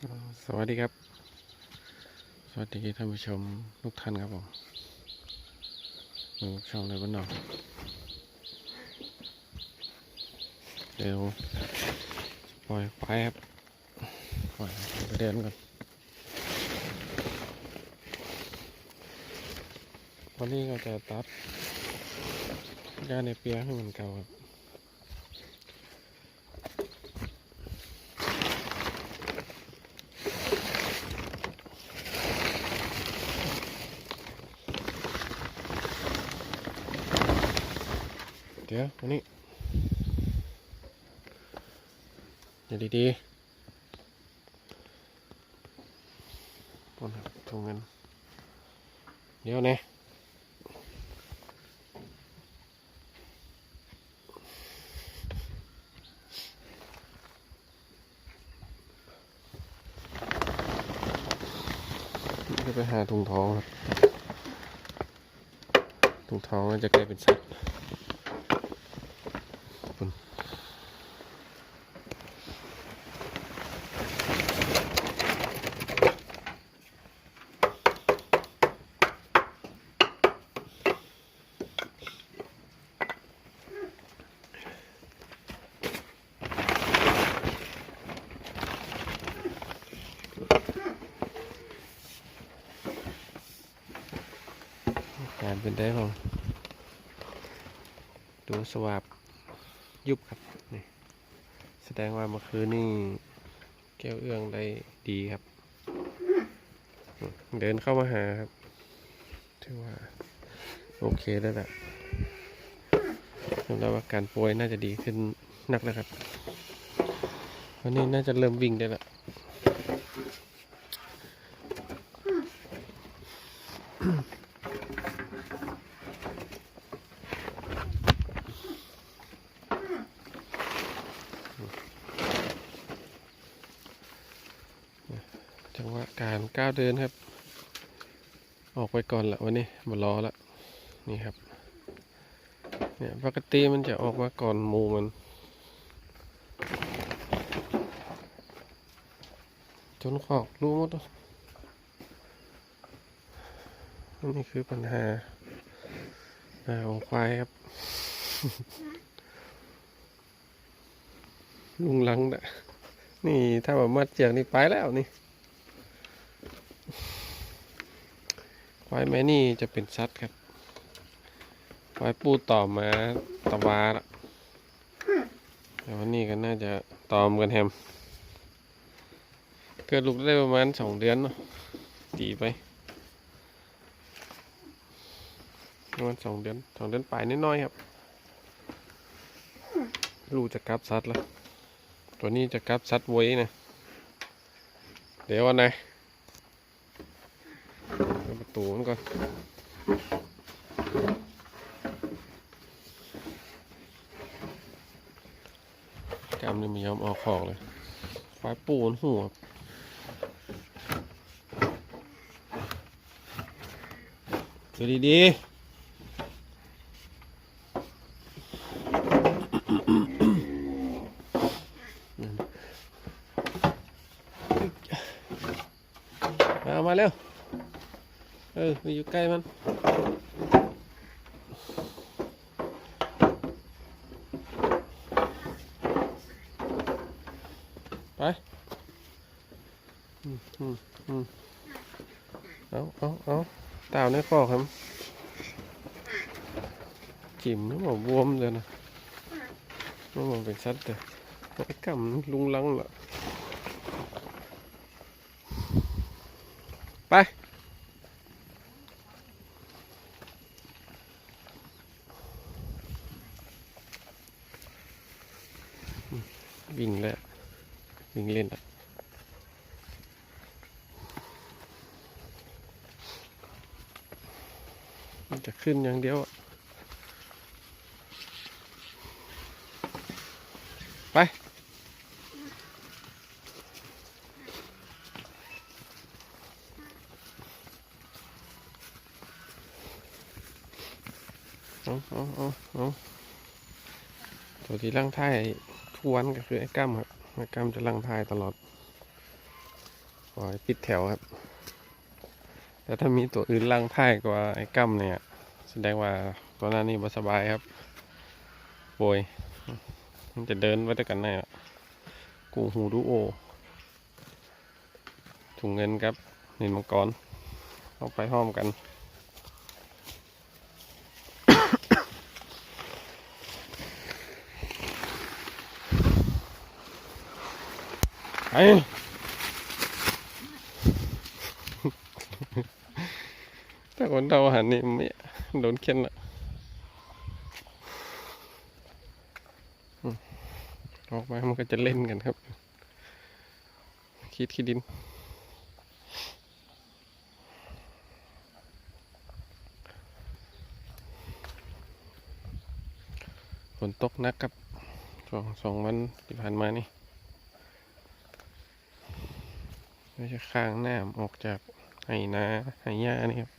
สวัสดีครับ สวัสดีท่านผู้ชมทุกท่านครับผมอยู่ช่องในบ้านนอกเดี๋ยวปล่อยไปครับปล่อยไปเดินก่อนวันนี้ก็จะตัดยาในเปียให้มันเก่าครับ เดี๋ยวนนี้อย่าดีๆต้นครับตรงนั้นเดี๋ยวนี่ยจะไปหาถุงทองครับถุงทองจะกลายเป็นสัตว์ การเป็นได้บ้างดูสวาบยุบครับนี่แสดงว่าเมื่อคืนนี่แก้วเอื้องได้ดีครับ เดินเข้ามาหาครับถือว่า โอเคแล้วแหละสำหรับอาการป่วยน่าจะดีขึ้นนักแล้วครับ วันนี้น่าจะเริ่มวิ่งได้แล้ว จังหวะการก้าวเดินครับ ออกไปก่อนละวันนี้มารอละนี่ครับเนี่ยปกติมันจะออกมาก่อนหมูมัน จนขอกรู้หมดนี่คือปัญหาปัญหาของควายครับลุงลังนะนี่ถ้าแบบมัดเจียงนี่ไปแล้วนี่ ควายแม่นี่จะเป็นชัดครับควายปูต่อมาตะวาละแต่วันนี้ก็น่าจะตอมกันแฮม เกิดลูกได้ประมาณสองเดือนเนาะตีไปประมาณสองเดือนสองเดือนปลายน้อยๆครับลูกจะกลับซัดแล้ว ตัวนี้จะกลับซัดไว้นะ เดี๋ยววันไหน เปิดประตูมันก่อนกำนี่ไม่ยอมออกของเลยไฟปูนหัวดูดีๆมาเร็ว เออไปอยู่ใกล้มัน ไป อืมอืมอืมเอาเอาเอาเต่าในคอกครับจิ้มแล้วบอกบวมเลยนะมันมองเป็นสัตว์แต่ไอ้กำลุงลังละ วิ่งแล้ว วิ่งเล่นอะมันจะขึ้นอย่างเดียวอะไป เอาเอาเอาเอาตัวที่ร่างท้าย ทุกวันก็คือไอ้กั้มครับไอ้กั้มจะร่างทายตลอดอให้ปิดแถวครับ แต่ถ้ามีตัวอื่นล่างทายกว่าไอ้กั้มเนี่ย แสดงว่าตัวนั้นนี่บ่สบายครับโวยมันจะเดินไว้ด้วยกันแน่กูหูดูโอถุงเงินครับนินมังกรเอาไปห้อมกัน ถ้าคนเราหันนี่ไม่โดนเค้นละออกมามันก็จะเล่นกันครับ คิดคิดดินฝนตกหนักครับสองสองวันที่ผ่านมานี่ ไม่ใช่ข้างหน้าออกจากไหนาไหหญ้านี่ครับ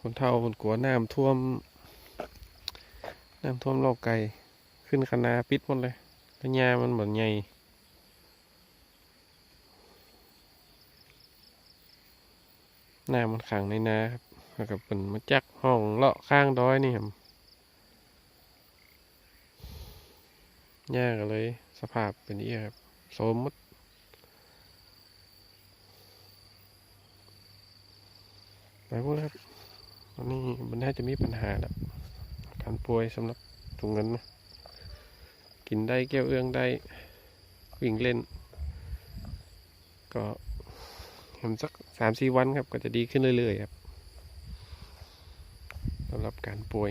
คนเท่าคนกลัวน้ำท่วม น้ำท่วมโลกไก่ขึ้นคณาปิดหมดเลยพญามันเหมือนใหญ่น้ำมันขังในนาครับแล้วก็เป็นมาจักห้องเลาะข้างดอยนี่ครับหญ้ากเลย สภาพเป็นนี้ครับ โซมหมดไปพวกครับวันนี้มันน่าจะมีปัญหาแล้วการป่วยสำหรับถุงเงินนะกินได้แก้วเอื้องได้ วิ่งเล่น ก็เห็นสักสามสี่วันครับ ก็จะดีขึ้นเรื่อยๆครับสำหรับการป่วย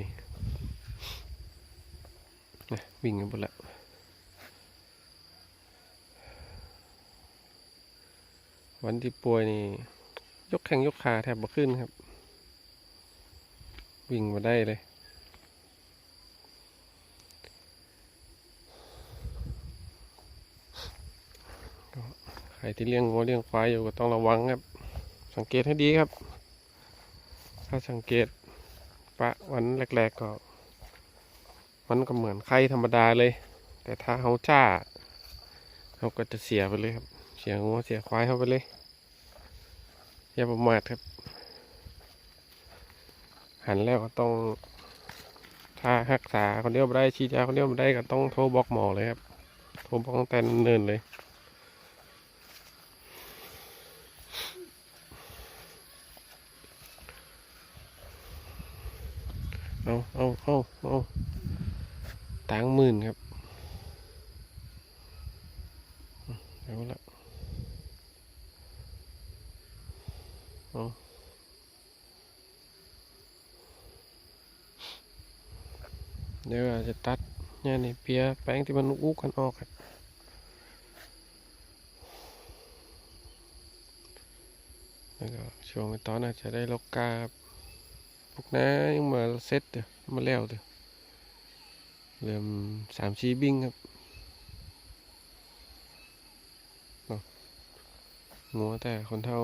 นะวิ่งกันหมดแล้ว วันที่ป่วยนี่ ยกแข้งยกขาแทบบ่ขึ้นครับ วิ่งมาได้เลย ใครที่เลี้ยงงัวเลี้ยงควายอยู่ก็ต้องระวังครับ สังเกตให้ดีครับ ถ้าสังเกตปะวันแรกๆก็มันก็เหมือนไข้ธรรมดาเลย แต่ถ้าเขาจ้าเขาก็จะเสียไปเลยครับ สียงัวเสียควายเข้าไปเลย อย่าประมาทครับ หันแล้วก็ต้อง ถ้ารักษาคนเดียวไม่ได้ฉีดยาคนเดียวไม่ได้ก็ต้องโทรบอกหมอเลยครับ โทรบอกตั้งแต่เนินเลยเอาเอาเอาเอาตังหมื่นครับเอาละ เดี๋ยวอาจจะตัดเนี่ยนี่เปียแป้งที่มันอุกกันออกครับแล้วก็ช่วงตอนอาจจะได้ลกกาครับพวกน้ายังมาเซ็ตเดี๋ยวมาแล้วเดี๋ยวเริ่มสามชีบิ้งครับงัวแต่คนเท่า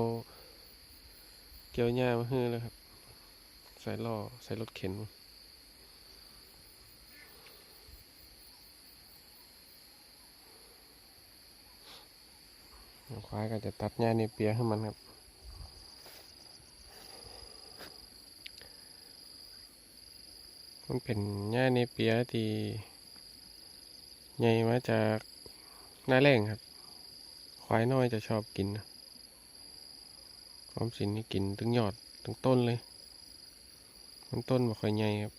เกี่ยวหญ้ามาฮื้อแล้วครับ ใส่ล่อ ใส่รถเข็นควายก็จะตัดหญ้าในเปียให้มันครับ มันเป็นหญ้าในเปียที่ใหญ่มาจากหน้าแรงครับ ควายน้อยจะชอบกินนะ ออมสินนี่กินถึงยอดถึงต้นเลย มันต้นบ่ค่อยใหญ่ครับ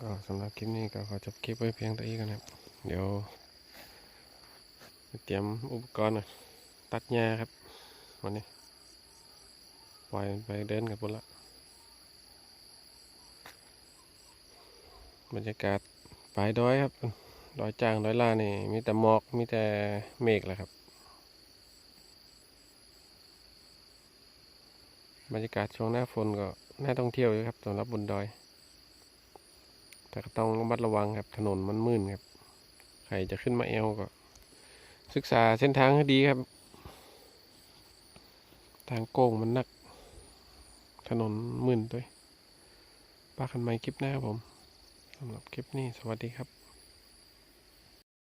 ก็สำหรับคลิปนี้ก็ขอจบคลิปไว้เพียงเท่านี้กันครับ เดี๋ยว เตรียมอุปกรณ์น่อยตัดหญ้าครับวันนี้ปล่อยไปเดินกันหมดละบรรยากาศปลายดอยครับ ดอยจางดอยล่านี่ มีแต่หมอก มีแต่เมฆแหละครับ บรรยากาศช่วงหน้าฝนก็น่าท่องเที่ยวอยู่ครับสำหรับบนดอย แต่ก็ต้องระมัดระวังครับ ถนนมันมืดครับ ใครจะขึ้นมาเอวก็ ศึกษาเส้นทางให้ดีครับ ทางโก้งมันหนัก ถนนมืดด้วยปากันใหม่คลิปหน้าผมสำหรับคลิปนี้ สวัสดีครับ